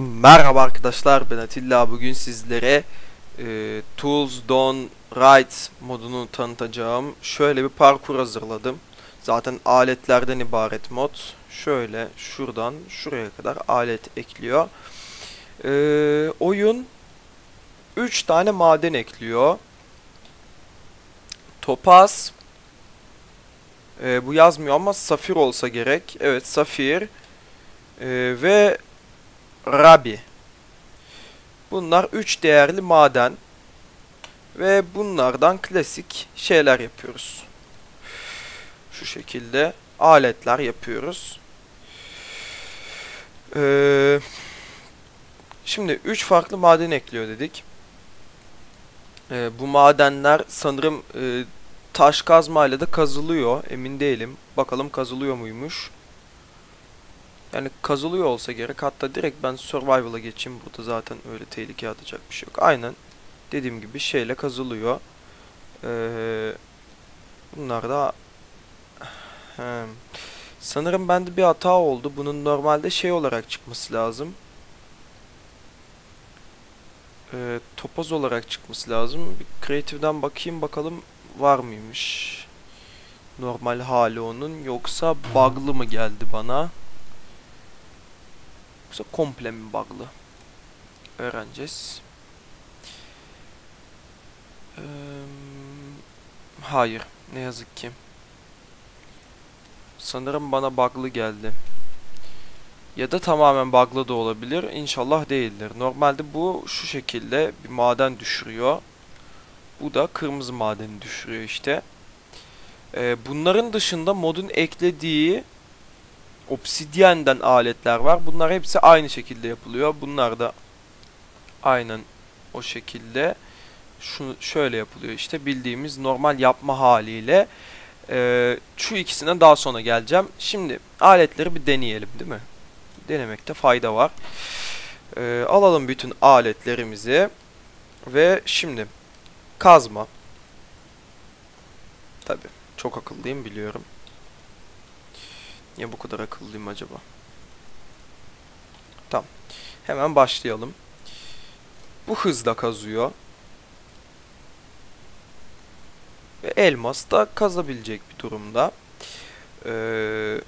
Merhaba arkadaşlar ben Atilla bugün sizlere e, Tools Don't Write modunu tanıtacağım. Şöyle bir parkur hazırladım. Zaten aletlerden ibaret mod. Şöyle şuradan şuraya kadar alet ekliyor. E, oyun 3 tane maden ekliyor. Topaz e, bu yazmıyor ama safir olsa gerek. Evet safir. E, ve Rabi. Bunlar 3 değerli maden. Ve bunlardan klasik şeyler yapıyoruz. Şu şekilde aletler yapıyoruz. Ee, şimdi 3 farklı maden ekliyor dedik. Ee, bu madenler sanırım e, taş kazmayla da kazılıyor. Emin değilim. Bakalım kazılıyor muymuş. Yani kazılıyor olsa gerek. Hatta direkt ben survival'a geçeyim. Burada zaten öyle tehlike atacak bir şey yok. Aynen. Dediğim gibi şeyle kazılıyor. Ee, bunlar da He. sanırım bende bir hata oldu. Bunun normalde şey olarak çıkması lazım. Ee, topaz olarak çıkması lazım. Bir creative'den bakayım bakalım var mıymış. Normal hali onun. Yoksa bug'lı mı geldi bana? Yoksa komple mi bug'lı? Öğreneceğiz. Ee, hayır. Ne yazık ki. Sanırım bana bug'lı geldi. Ya da tamamen bug'lı da olabilir. İnşallah değildir. Normalde bu şu şekilde bir maden düşürüyor. Bu da kırmızı madeni düşürüyor işte. Ee, bunların dışında modun eklediği Obsidian'den aletler var. Bunlar hepsi aynı şekilde yapılıyor. Bunlar da aynen o şekilde şunu şöyle yapılıyor işte bildiğimiz normal yapma haliyle ee, şu ikisine daha sonra geleceğim. Şimdi aletleri bir deneyelim değil mi? Denemekte fayda var. Ee, alalım bütün aletlerimizi ve şimdi kazma. Tabi çok akıllıyım biliyorum. Niye bu kadar akıllıyım acaba? Tamam. Hemen başlayalım. Bu hızla kazıyor. Ve elmas da kazabilecek bir durumda. Ee,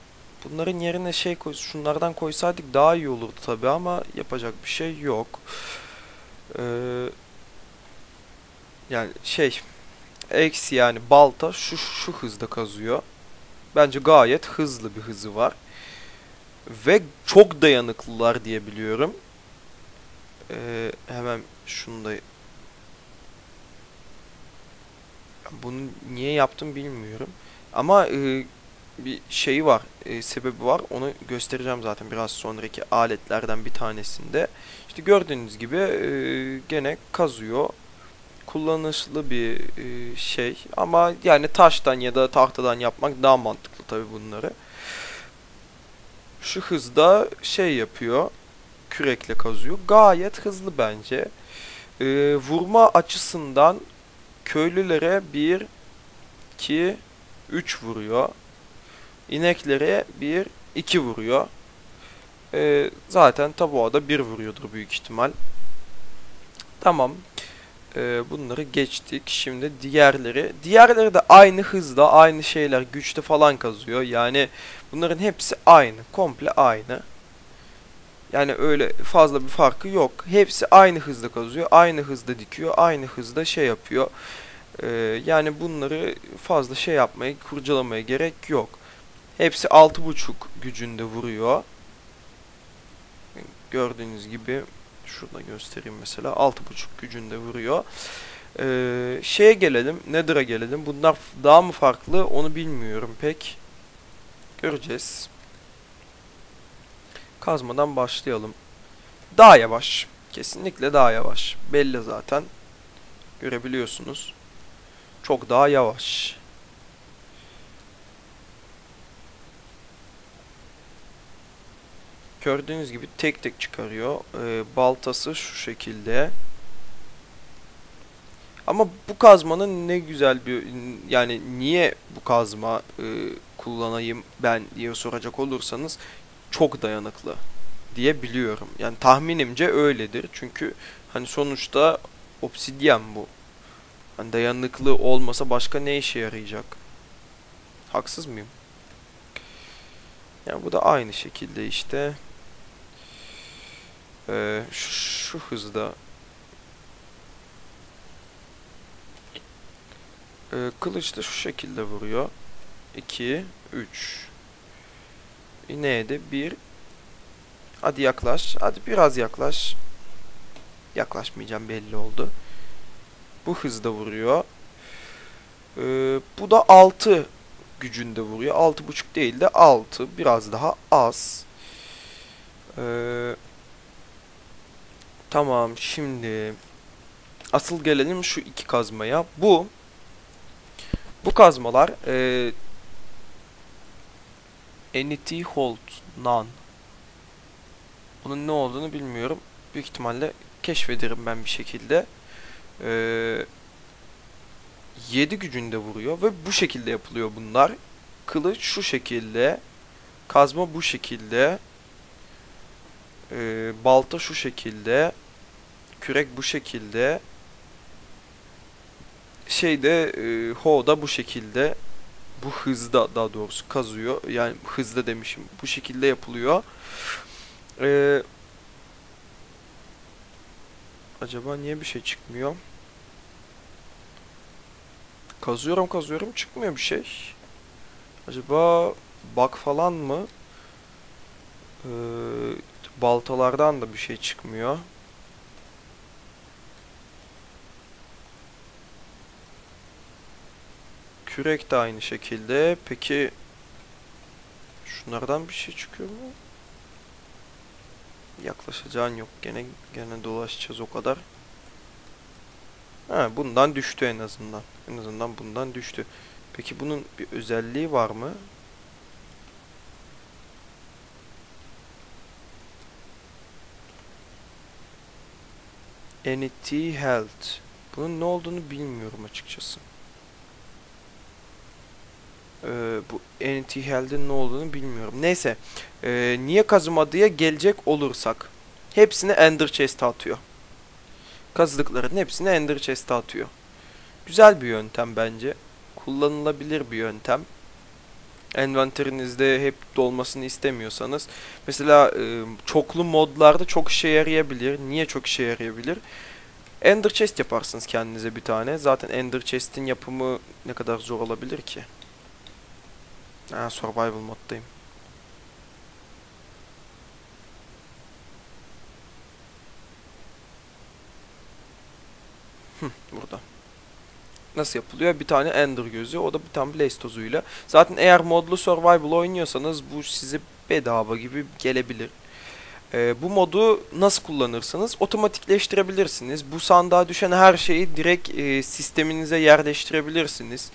bunların yerine şey koy, şunlardan koysaydık daha iyi olurdu tabi ama yapacak bir şey yok. Ee, yani şey eksi yani balta şu şu hızda kazıyor. Bence gayet hızlı bir hızı var. Ve çok dayanıklılar diye biliyorum. Ee, hemen şunu da bunu niye yaptım bilmiyorum. Ama e, bir şeyi var, e, sebebi var. Onu göstereceğim zaten biraz sonraki aletlerden bir tanesinde. İşte gördüğünüz gibi e, gene kazıyor. Kullanışlı bir e, şey ama yani taştan ya da tahtadan yapmak daha mantıklı tabi bunları. Şu hızda şey yapıyor. Kürekle kazıyor. Gayet hızlı bence. E, vurma açısından köylülere 1 2 3 vuruyor. İneklere 1 2 vuruyor. E, zaten tabuğa da 1 vuruyordur büyük ihtimal. Tamam. E, bunları geçtik. Şimdi diğerleri. Diğerleri de aynı hızda, aynı şeyler, güçte falan kazıyor. Yani bunların hepsi aynı. Komple aynı. Yani öyle fazla bir farkı yok. Hepsi aynı hızda kazıyor, aynı hızda dikiyor, aynı hızda şey yapıyor. Ee, yani bunları fazla şey yapmaya, kurcalamaya gerek yok. Hepsi 6.5 gücünde vuruyor. Gördüğünüz gibi şurada göstereyim mesela 6.5 gücünde vuruyor. Ee, şeye gelelim, Nether'a gelelim. Bunlar daha mı farklı onu bilmiyorum pek. Göreceğiz. Kazmadan başlayalım. Daha yavaş. Kesinlikle daha yavaş. Belli zaten. Görebiliyorsunuz. Çok daha yavaş. Gördüğünüz gibi tek tek çıkarıyor. Ee, baltası şu şekilde. Ama bu kazmanın ne güzel bir yani niye bu kazma e, kullanayım ben diye soracak olursanız çok dayanıklı. diye biliyorum. Yani tahminimce öyledir. Çünkü hani sonuçta obsidyen bu. Hani dayanıklı olmasa başka ne işe yarayacak? Haksız mıyım? Yani bu da aynı şekilde işte. Ee, şu, şu hızda Ee, kılıç da şu şekilde vuruyor. 2, 3. İneğe de 1. Hadi yaklaş. Hadi biraz yaklaş. Yaklaşmayacağım belli oldu. Bu hızda vuruyor. Ee, bu da 6 gücünde vuruyor. 6.5 değil de 6. Biraz daha az. Ee, tamam şimdi asıl gelelim şu iki kazmaya. Bu bu kazmalar e, Entity Hold None. Bunun ne olduğunu bilmiyorum. Büyük ihtimalle keşfederim ben bir şekilde. Ee, 7 gücünde vuruyor ve bu şekilde yapılıyor bunlar. Kılıç şu şekilde. Kazma bu şekilde. Ee, balta şu şekilde. Kürek bu şekilde. Şeyde e, Ho da bu şekilde. Bu hızda daha doğrusu kazıyor. Yani hızda demişim. Bu şekilde yapılıyor. Ee, acaba niye bir şey çıkmıyor? Kazıyorum kazıyorum çıkmıyor bir şey. Acaba bug falan mı? Ee, baltalardan da bir şey çıkmıyor. Kürek de aynı şekilde. Peki şunlardan bir şey çıkıyor mu? Yaklaşacağın yok. Gene gene dolaşacağız o kadar. Ha, bundan düştü en azından. En azından bundan düştü. Peki bunun bir özelliği var mı? Entity Health. Bunun ne olduğunu bilmiyorum açıkçası. Ee, bu Entity Health'in ne olduğunu bilmiyorum. Neyse. Ee, niye kazımadıya gelecek olursak. Hepsini Ender Chest'e atıyor. Kazıdıkların hepsini Ender Chest'e atıyor. Güzel bir yöntem bence. Kullanılabilir bir yöntem. Envanterinizde hep dolmasını istemiyorsanız. Mesela e, çoklu modlarda çok işe yarayabilir. Niye çok işe yarayabilir? Ender Chest yaparsınız kendinize bir tane. Zaten Ender Chest'in yapımı ne kadar zor olabilir ki? Ha, survival moddayım. Hı, burada. Nasıl yapılıyor? Bir tane Ender gözü, o da bir tane Blaze tozuyla. Zaten eğer modlu survival oynuyorsanız bu size bedava gibi gelebilir. Ee, bu modu nasıl kullanırsınız? Otomatikleştirebilirsiniz. Bu sandığa düşen her şeyi direkt e, sisteminize yerleştirebilirsiniz.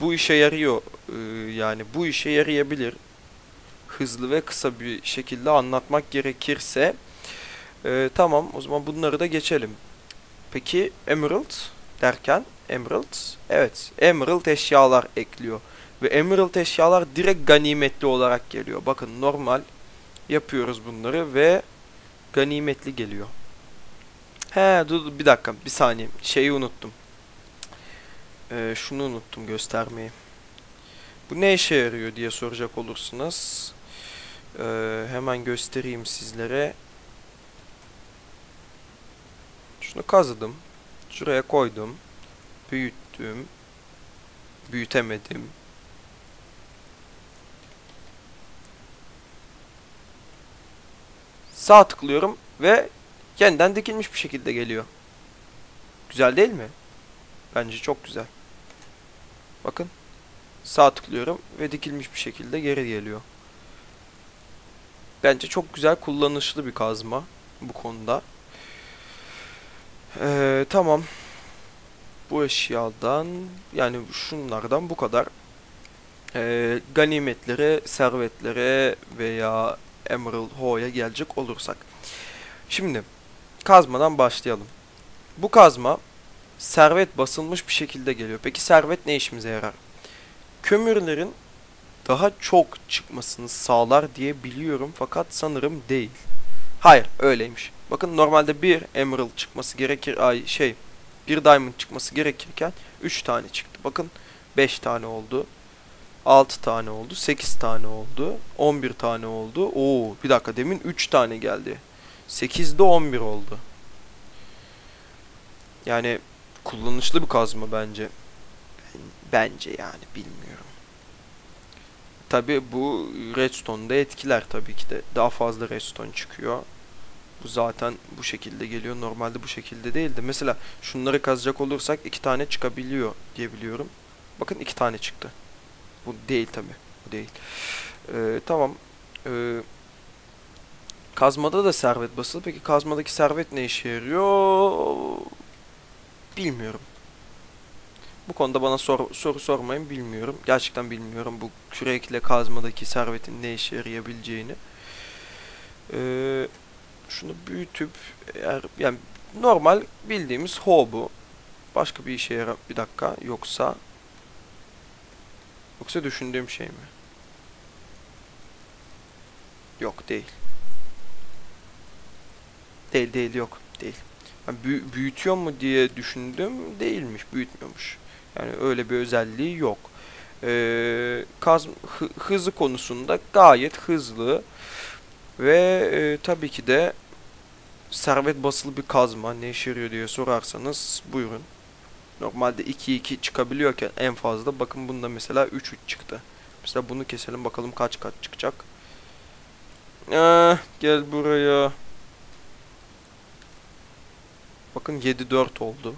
Bu işe yarıyor. Ee, yani bu işe yarayabilir. Hızlı ve kısa bir şekilde anlatmak gerekirse. Ee, tamam o zaman bunları da geçelim. Peki Emerald derken Emerald evet Emerald eşyalar ekliyor. Ve Emerald eşyalar direkt ganimetli olarak geliyor. Bakın normal yapıyoruz bunları ve ganimetli geliyor. He dur bir dakika bir saniye şeyi unuttum. Ee, şunu unuttum göstermeyi. Bu ne işe yarıyor diye soracak olursunuz. Ee, hemen göstereyim sizlere. Şunu kazıdım. Şuraya koydum. Büyüttüm. Büyütemedim. Sağ tıklıyorum ve yeniden dikilmiş bir şekilde geliyor. Güzel değil mi? Bence çok güzel. Bakın. Sağ tıklıyorum ve dikilmiş bir şekilde geri geliyor. Bence çok güzel kullanışlı bir kazma bu konuda. Ee, tamam. Bu eşyadan yani şunlardan bu kadar. Ee, ganimetlere, servetlere veya Emerald Ho'ya gelecek olursak. Şimdi kazmadan başlayalım. Bu kazma servet basılmış bir şekilde geliyor. Peki servet ne işimize yarar? Kömürlerin daha çok çıkmasını sağlar diye biliyorum fakat sanırım değil. Hayır öyleymiş. Bakın normalde bir emerald çıkması gerekir ay şey bir diamond çıkması gerekirken 3 tane çıktı. Bakın 5 tane oldu. 6 tane oldu. 8 tane oldu. 11 tane oldu. Oo bir dakika demin 3 tane geldi. 8'de 11 oldu. Yani kullanışlı bir kazma bence. Bence yani bilmiyorum. Tabi bu redstone'da etkiler tabii ki de. Daha fazla redstone çıkıyor. Bu zaten bu şekilde geliyor. Normalde bu şekilde değildi. Mesela şunları kazacak olursak iki tane çıkabiliyor diye biliyorum. Bakın iki tane çıktı. Bu değil tabi. Bu değil. Ee, tamam. Ee, kazmada da servet basılı. Peki kazmadaki servet ne işe yarıyor? Bilmiyorum. Bu konuda bana sor, soru sormayın bilmiyorum. Gerçekten bilmiyorum bu kürekle kazmadaki servetin ne işe yarayabileceğini. Ee, şunu büyütüp eğer yani normal bildiğimiz ho bu. Başka bir işe yarar bir dakika yoksa yoksa düşündüğüm şey mi? Yok değil. Değil değil yok değil. Yani büyü büyütüyor mu diye düşündüm değilmiş büyütmüyormuş. Yani öyle bir özelliği yok. Ee, kaz hı hızı konusunda gayet hızlı ve e, tabii ki de servet basılı bir kazma ne işe yarıyor diye sorarsanız buyurun. Normalde 2-2 çıkabiliyorken en fazla bakın bunda mesela 3-3 çıktı. Mesela bunu keselim bakalım kaç kaç çıkacak. Ee, gel buraya. Bakın 7-4 oldu.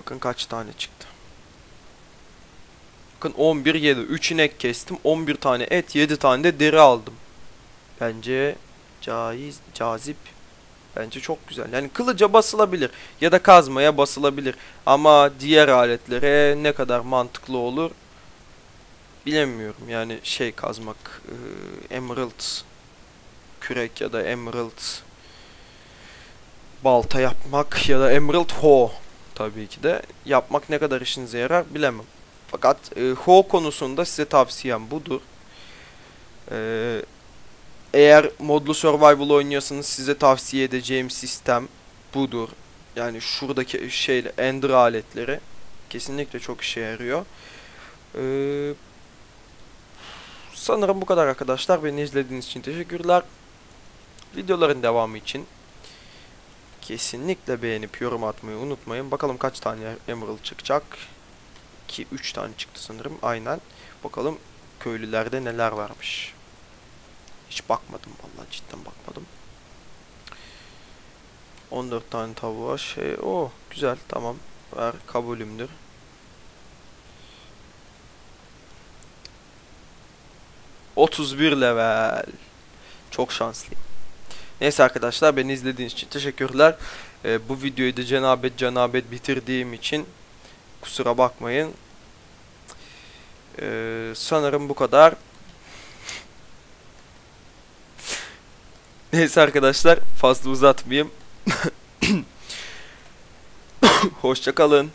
Bakın kaç tane çıktı. Bakın 11 7. 3 inek kestim. 11 tane et, 7 tane de deri aldım. Bence caiz, cazip. Bence çok güzel. Yani kılıca basılabilir ya da kazmaya basılabilir. Ama diğer aletlere ne kadar mantıklı olur bilemiyorum. Yani şey kazmak, e, emerald kürek ya da emerald balta yapmak ya da emerald hoe tabii ki de yapmak ne kadar işinize yarar bilemem. Fakat e, Ho konusunda size tavsiyem budur. E, eğer modlu survival oynuyorsanız size tavsiye edeceğim sistem budur. Yani şuradaki şeyle ender aletleri kesinlikle çok işe yarıyor. Ee, sanırım bu kadar arkadaşlar. Beni izlediğiniz için teşekkürler. Videoların devamı için kesinlikle beğenip yorum atmayı unutmayın. Bakalım kaç tane emerald çıkacak. 2 3 tane çıktı sanırım. Aynen. Bakalım köylülerde neler varmış. Hiç bakmadım vallahi cidden bakmadım. 14 tane tavuğa şey o oh, güzel tamam ver kabulümdür. ...31 level. Çok şanslıyım. Neyse arkadaşlar beni izlediğiniz için teşekkürler. Ee, bu videoyu da cenabet cenabet bitirdiğim için kusura bakmayın. Ee, sanırım bu kadar. Neyse arkadaşlar fazla uzatmayayım. Hoşçakalın.